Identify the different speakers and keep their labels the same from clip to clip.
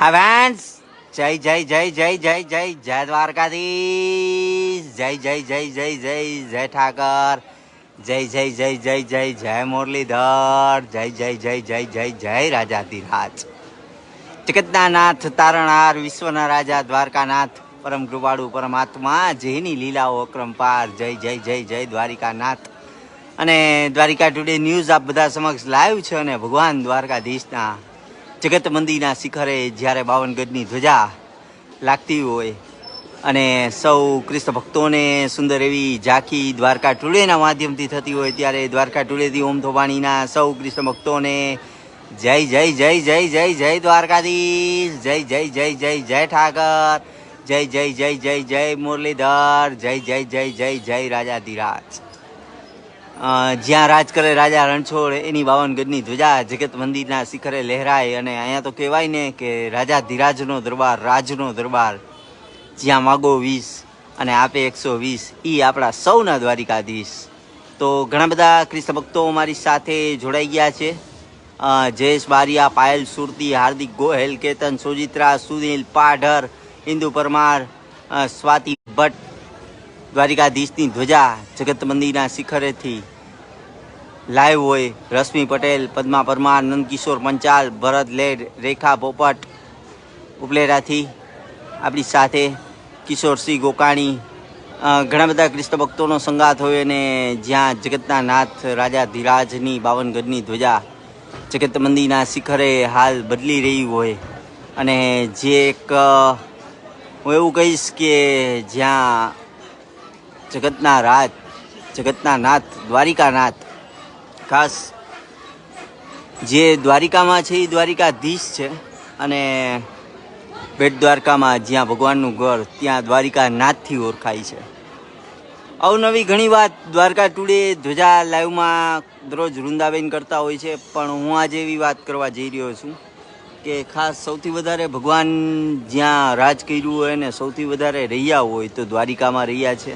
Speaker 1: હા ફ્રેન્ડ્સ જય જય જય જય જય જય જય દ્વારકાધીશ જય જય જય જય જય જય ઠાકર જય જય જય જય જય જય મુરલીધર જય જય જય જય જય જય રાજાધિરાજ જગતના નાથ તારણહાર વિશ્વના રાજા દ્વારકાનાથ પરમ કૃપાળુ પરમાત્મા જેની લીલાઓ અક્રમપાર જય જય જય જય દ્વારિકાનાથ અને દ્વારિકા ટુડે ન્યૂઝ આપ બધા સમક્ષ લાઈવ છે અને ભગવાન દ્વારકાધીશના જગત મંદિરના શિખરે જ્યારે બાવન ગજની ધ્વજા લાગતી હોય અને સૌ કૃષ્ણ ભક્તોને સુંદર એવી ઝાંખી દ્વારકા ટુડેના માધ્યમથી થતી હોય ત્યારે દ્વારકા ટુડેથી ઓમ થોબાણીના સૌ કૃષ્ણ ભક્તોને જય જય જય જય જય જય દ્વારકાધીશ જય જય જય જય જય ઠાકર જય જય જય જય જય મુરલીધર જય જય જય જય જય રાજાધિરાજ જ્યાં રાજ કરે રાજા રણછોડ, એની બાવનગઢની ધ્વજા જગત મંદિરના શિખરે લહેરાય અને અહીંયા તો કહેવાય ને કે રાજા ધીરાજનો દરબાર, રાજનો દરબાર, જ્યાં માગો વીસ અને આપે એકસો વીસ એ આપણા સૌના દ્વારિકાધીશ. તો ઘણા બધા કૃષ્ણ ભક્તો મારી સાથે જોડાઈ ગયા છે. જયેશ બારિયા, પાયલ સુરતી, હાર્દિક ગોહેલ, કેતન સુજિત્રા, સુનિલ પાઢર ઇન્દુ પરમાર સ્વાતિ ભટ્ટ, દ્વારિકાધીશની ધ્વજા જગત મંદિરના શિખરેથી લાઈવ હોય. રશ્મિ પટેલ, પદ્મા પરમાર, નંદકિશોર પંચાલ, ભરત લેડ રેખા પોપટ, ઉપલેરાથી આપણી સાથે કિશોરસિંહ ગોકાણી ઘણા બધા કૃષ્ણ ભક્તોનો સંગાત હોય અને જ્યાં જગતના નાથ રાજા ધીરાજની બાવનગઢની ધ્વજા જગત મંદિરના શિખરે હાલ બદલી રહી હોય. અને જે એક હું એવું કહીશ કે જ્યાં જગતના રાજ જગતના નાથ દ્વારિકાનાથ ખાસ જે દ્વારિકામાં છે, એ દ્વારિકાધીશ છે અને બેટ દ્વારકામાં જ્યાં ભગવાનનું ઘર, ત્યાં દ્વારિકાનાથથી ઓળખાય છે. અવનવી ઘણી વાત દ્વારકા ટુડે ધ્વજા લાઈવમાં દરરોજ વૃંદાબેન કરતા હોય છે, પણ હું આજે એવી વાત કરવા જઈ રહ્યો છું કે ખાસ સૌથી વધારે ભગવાન જ્યાં રાજ કર્યું હોય ને સૌથી વધારે રહ્યા હોય તો દ્વારિકામાં રહ્યા છે.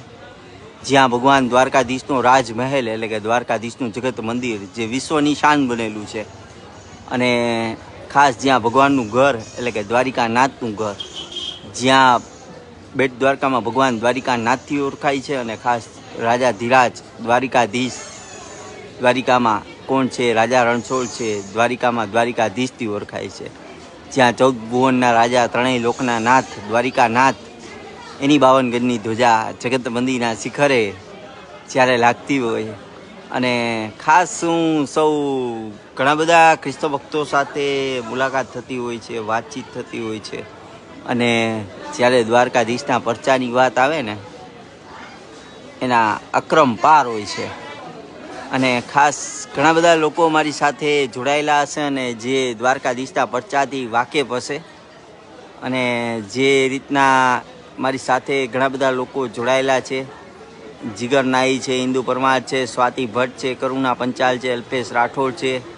Speaker 1: જ્યાં ભગવાન દ્વારકાધીશનો રાજમહેલ એટલે કે દ્વારકાધીશનું જગત મંદિર જે વિશ્વની શાન બનેલું છે. અને ખાસ જ્યાં ભગવાનનું ઘર એટલે કે દ્વારિકાનાથનું ઘર, જ્યાં બેટ દ્વારકામાં ભગવાન દ્વારિકાનાથથી ઓળખાય છે અને ખાસ રાજા ધીરાજ દ્વારિકાધીશ, દ્વારિકામાં કોણ છે? રાજા રણછોડ છે, દ્વારિકામાં દ્વારિકાધીશથી ઓળખાય છે. જ્યાં ચૌદ ભુવનના રાજા ત્રણેય લોકના નાથ દ્વારિકાનાથ એની બાવન ગજની ધ્વજા જગત મંદિરના શિખરે જ્યારે લાગતી હોય. અને ખાસ હું સૌ ઘણા બધા ખ્રિસ્ત ભક્તો સાથે મુલાકાત થતી હોય છે, વાતચીત થતી હોય છે. અને જ્યારે દ્વારકાધીશના પરચાની વાત આવે ને, એના અક્રમ પાર હોય છે. અને ખાસ ઘણા બધા લોકો મારી સાથે જોડાયેલા હશે અને જે દ્વારકાધીશના પરચાથી વાકેફ હશે. અને જે રીતના મારી સાથે ઘણા બધા લોકો જોડાયેલા છે. જીગર નાઈ છે ઇન્દુ પરમાર છે, સ્વાતિ ભટ્ટ છે, કરુણા પંચાલ છે, અલ્પેશ રાઠોડ છે.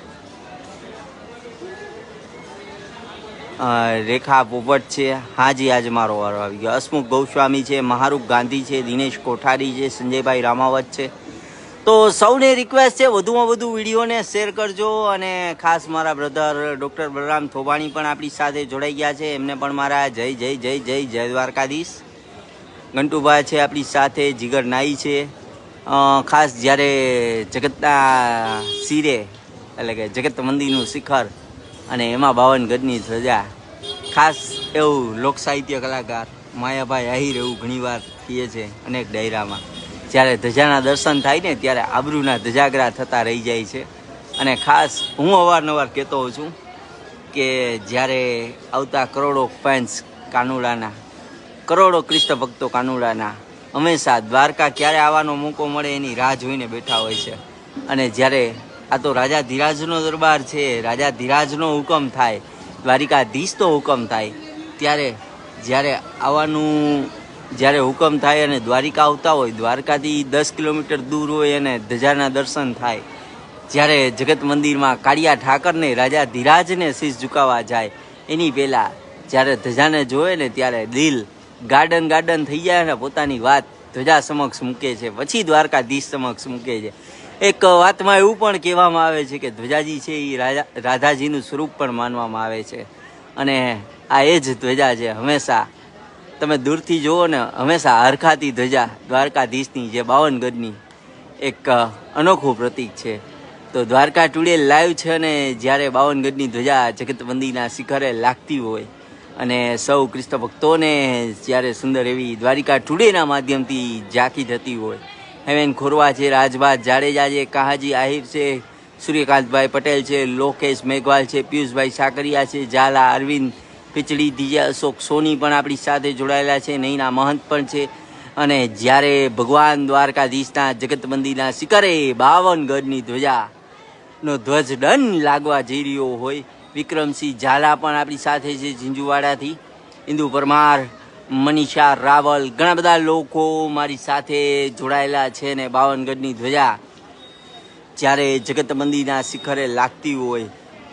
Speaker 1: રેખા પોપટ છે. હાજી આજે મારો વારો આવી ગયો. હસમુખ ગૌસ્વામી છે, મહારૂપ ગાંધી છે, દિનેશ કોઠારી છે, સંજયભાઈ રામાવત છે. તો સૌને રિક્વેસ્ટ છે, વધુમાં વધુ વિડીયોને શેર કરજો અને ખાસ મારા બ્રધર ડૉક્ટર બલરામ થોબાણી પણ આપણી સાથે જોડાઈ ગયા છે. એમને પણ મારા જય જય જય જય જય દ્વારકાધીશ. ગંટુભાઈ છે આપણી સાથે, જીગર નાઈ છે. ખાસ જ્યારે જગતના શિરે, એટલે કે જગત મંદિરનું શિખર અને એમાં બાવન ગજની ધ્વજા ખાસ એવું લોક સાહિત્ય કલાકાર માયાભાઈ આહિર એવું ઘણીવાર કહે છે અનેક ડાયરામાં. જ્યારે ધજાના દર્શન થાય ને ત્યારે આબરૂના ધજાગરા થતા રહી જાય છે. અને ખાસ હું અવારનવાર કહેતો હોઉં છું કે જ્યારે આવતા કરોડો ફેન્સ કાનુડાના, કરોડો કૃષ્ણ ભક્તો કાનુડાના, હંમેશા દ્વારકા ક્યારે આવવાનો મોકો મળે એની રાહ જોઈને બેઠા હોય છે. અને જ્યારે આ તો રાજા ધીરાજનો દરબાર છે, રાજા ધીરાજનો હુકમ થાય દ્વારિકાધીશ તો હુકમ થાય, ત્યારે જ્યારે આવવાનું જ્યારે હુકમ થાય અને દ્વારિકા આવતા હોય, દ્વારકાથી દસ કિલોમીટર દૂર હોય અને ધજાના દર્શન થાય, જ્યારે જગત મંદિરમાં કાળિયા ઠાકરને રાજા ધીરાજને શીશ ઝુકાવવા જાય, એની પહેલાં જ્યારે ધજાને જોવે ને ત્યારે દિલ ગાર્ડન ગાર્ડન થઈ જાય અને પોતાની વાત ધ્વજા સમક્ષ મૂકે છે, પછી દ્વારકાધીશ સમક્ષ મૂકે છે. એક વાતમાં એવું પણ કહેવામાં આવે છે કે ધ્વજાજી છે એ રાજા, રાધાજીનું સ્વરૂપ પણ માનવામાં આવે છે. અને આ એ જ ધ્વજા છે હંમેશા તમે દૂરથી જુઓ ને, હંમેશા હરખાતી ધ્વજા દ્વારકાધીશની જે બાવન ગજની એક અનોખું પ્રતીક છે. તો દ્વારકા ટુડે લાઈવ છે અને જ્યારે બાવન ગજની ધ્વજા જગતબંધીના શિખરે લાગતી હોય. અને સૌ કૃષ્ણ ભક્તોને જ્યારે સુંદર એવી દ્વારિકા ટુડેના માધ્યમથી ઝાંકી થતી હોય. હેમેન ખોરવા છે, રાજભાત જાડેજા છે, કાહાજી આહિર છે, સૂર્યકાંતભાઈ પટેલ છે, લોકેશ મેઘવાલ છે, પિયુષભાઈ સાકરિયા છે, ઝાલા અરવિંદ પીચડી દીજા અશોક, સોની પણ આપણી સાથે જોડાયેલા છે નહીંના મહંત પણ છે. અને જ્યારે ભગવાન દ્વારકાધીશના જગતબંધીના શિખરે બાવન ધ્વજાનો ધ્વજા ધ્વજ દંડ લાગવા જઈ રહ્યો હોય, વિક્રમસિંહ ઝાલા પણ આપણી સાથે છે ઝીંઝુવાડાથી. ઇન્દુ પરમાર, મનીષા રાવલ, ઘણા બધા લોકો મારી સાથે જોડાયેલા છે ને બાવનગઢની ધ્વજા જ્યારે જગતબંધીના શિખરે લાગતી હોય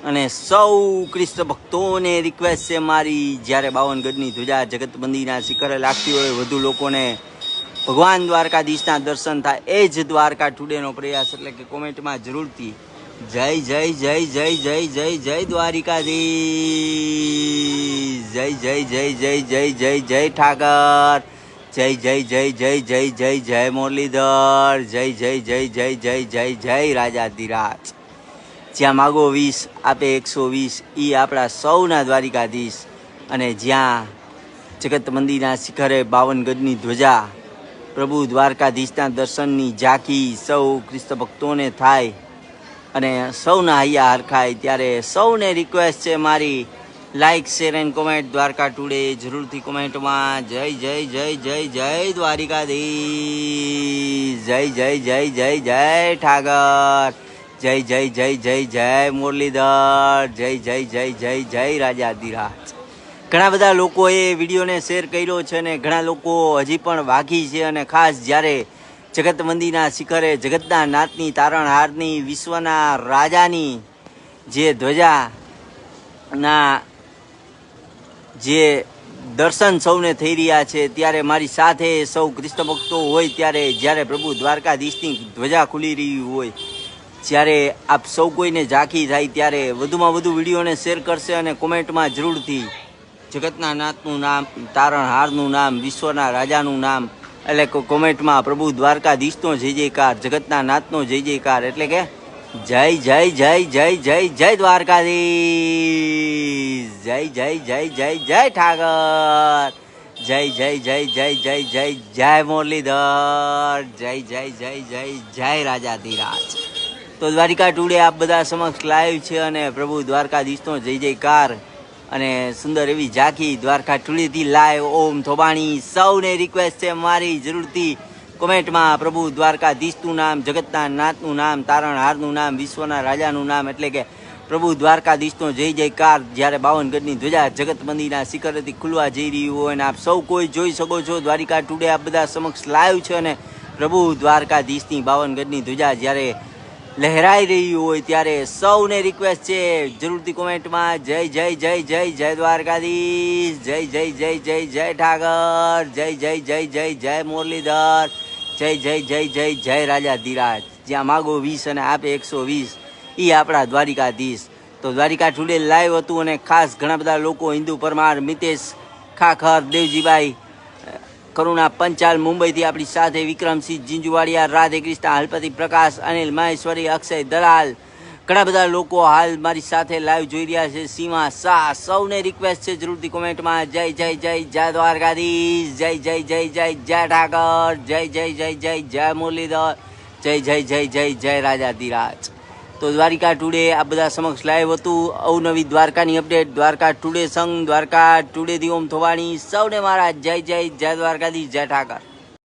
Speaker 1: અને સૌ કૃષ્ણ ભક્તોને રિક્વેસ્ટ છે મારી જ્યારે બાવનગઢની ધ્વજા જગતબંધીના શિખરે લાગતી હોય વધુ લોકોને ભગવાન દ્વારકાધીશના દર્શન થાય એ જ દ્વારકા ટુડેનો પ્રયાસ એટલે કે કોમેન્ટમાં જરૂરથી જય જય જય જય જય જય જય દ્વારિકાધીશ જય જય જય જય જય જય જય ઠાકર જય જય જય જય જય જય જય મુરલીધર જય જય જય જય જય જય જય રાજાધિરાજ જ્યાં માગો વીસ, આપે એકસો વીસ એ આપણા સૌના દ્વારિકાધીશ. અને જ્યાં જગત મંદિરના શિખરે બાવન ગજની ધ્વજા, પ્રભુ દ્વારકાધીશના દર્શનની ઝાંખી સૌ ખ્રિસ્ત ભક્તોને થાય. અને સૌના હૈયા હરખાય ત્યારે સૌને રિક્વેસ્ટ છે મારી like share and comment Dwarka today જરૂરથી કોમેન્ટમાં. જય જય જય જય જય દ્વારિકાધીશ. જય જય જય જય જય ઠાકર. જય જય જય જય જય મુરલીધર, જય જય જય જય જય રાજા રાજાધિરાજ ઘણા બધા લોકોએ વિડીયોને શેર કર્યો છે અને ઘણા લોકો હજી પણ વાઘી છે અને ખાસ જ્યારે જગત મંદિરના શિખરે જગતના નાથની તારણહારની વિશ્વના રાજાની જે ધ્વજાના જે દર્શન સૌને થઈ રહ્યા છે, ત્યારે મારી સાથે સૌ કૃષ્ણ ભક્તો હોય, ત્યારે જ્યારે પ્રભુ દ્વારકાધીશની ધ્વજા ખુલી રહી હોય જ્યારે આપ સૌ કોઈને ઝાંખી થાય ત્યારે વધુમાં વધુ વિડીયોને શેર કરશે અને કોમેન્ટમાં જરૂરથી જગતના નાથનું નામ તારણહારનું નામ વિશ્વના રાજાનું નામ એટલે કોમેન્ટમાં પ્રભુ દ્વારકાધીશનો જય જયકાર જગતના નાથનો જય જયકાર એટલે કે જય જય જય જય જય જય દ્વારકાધીશ જય જય જય જય જય ઠાકર જય જય જય જય જય જય જય મુરલીધર જય જય જય જય જય રાજાધિરાજ તો દ્વારિકા ટુડે આપ બધા સમક્ષ લાઈવ છે અને પ્રભુ દ્વારકાધીશનો જય જયકાર. અને સુંદર એવી ઝાંખી દ્વારકા ટુડેથી લાઈવ ઓમ થોબાણી સૌને રિક્વેસ્ટ છે મારી જરૂરથી. કોમેન્ટમાં પ્રભુ દ્વારકાધીશનું નામ, જગતના નાથનું નામ તારણહારનું નામ, વિશ્વના રાજાનું નામ, એટલે કે પ્રભુ દ્વારકાધીશનો જય જયકાર. જ્યારે બાવનગઢની ધ્વજા જગત મંદિરના શિખરેથી ખુલવા જઈ રહ્યું હોય અને આપ સૌ કોઈ જોઈ શકો છો, દ્વારિકા ટુડે આપ બધા સમક્ષ લાઈવ છે અને પ્રભુ દ્વારકાધીશની બાવનગઢની ધ્વજા જ્યારે લહેરાઈ રહ્યું હોય ત્યારે સૌને રિક્વેસ્ટ છે જરૂરથી કોમેન્ટમાં જય જય જય જય જય દ્વારકાધીશ જય જય જય જય જય ઠાકર જય જય જય જય જય મુરલીધર જય જય જય જય જય રાજા ધીરાજ જ્યાં માગો વીસ અને આપે એકસો વીસ એ આપણા દ્વારિકાધીશ તો દ્વારિકા ટુડે લાઈવ હતું અને ખાસ ઘણા બધા લોકો હિન્દુ પરમાર મિતેશ ખાખર દેવજીભાઈ કરુણા પંચાલ મુંબઈથી આપણી સાથે વિક્રમસિંહ જીંજુવાડિયા રાધે કૃષ્ણ હલપતિ પ્રકાશ અનિલ મહેશ્વરી અક્ષય દલાલ ઘણા બધા લોકો હાલ મારી સાથે લાઈવ જોઈ રહ્યા છે સીમા શાહ સૌને રિક્વેસ્ટ છે જરૂરથી કોમેન્ટમાં જય જય જય જય દ્વારકાધીશ જય જય જય જય જય ઠાકર જય જય જય જય જય મુરલીધર જય જય જય જય જય રાજાધિરાજ તો દ્વારિકા ટુડે આ બધા સમક્ષ લાઈવ હતું. અવનવી દ્વારકાની અપડેટ દ્વારકા ટુડે સંઘ દ્વારકા ટુડે દી ઓમ થવાની. સૌને મારા જય જય જય દ્વારકાધીશ, જય ઠાકર.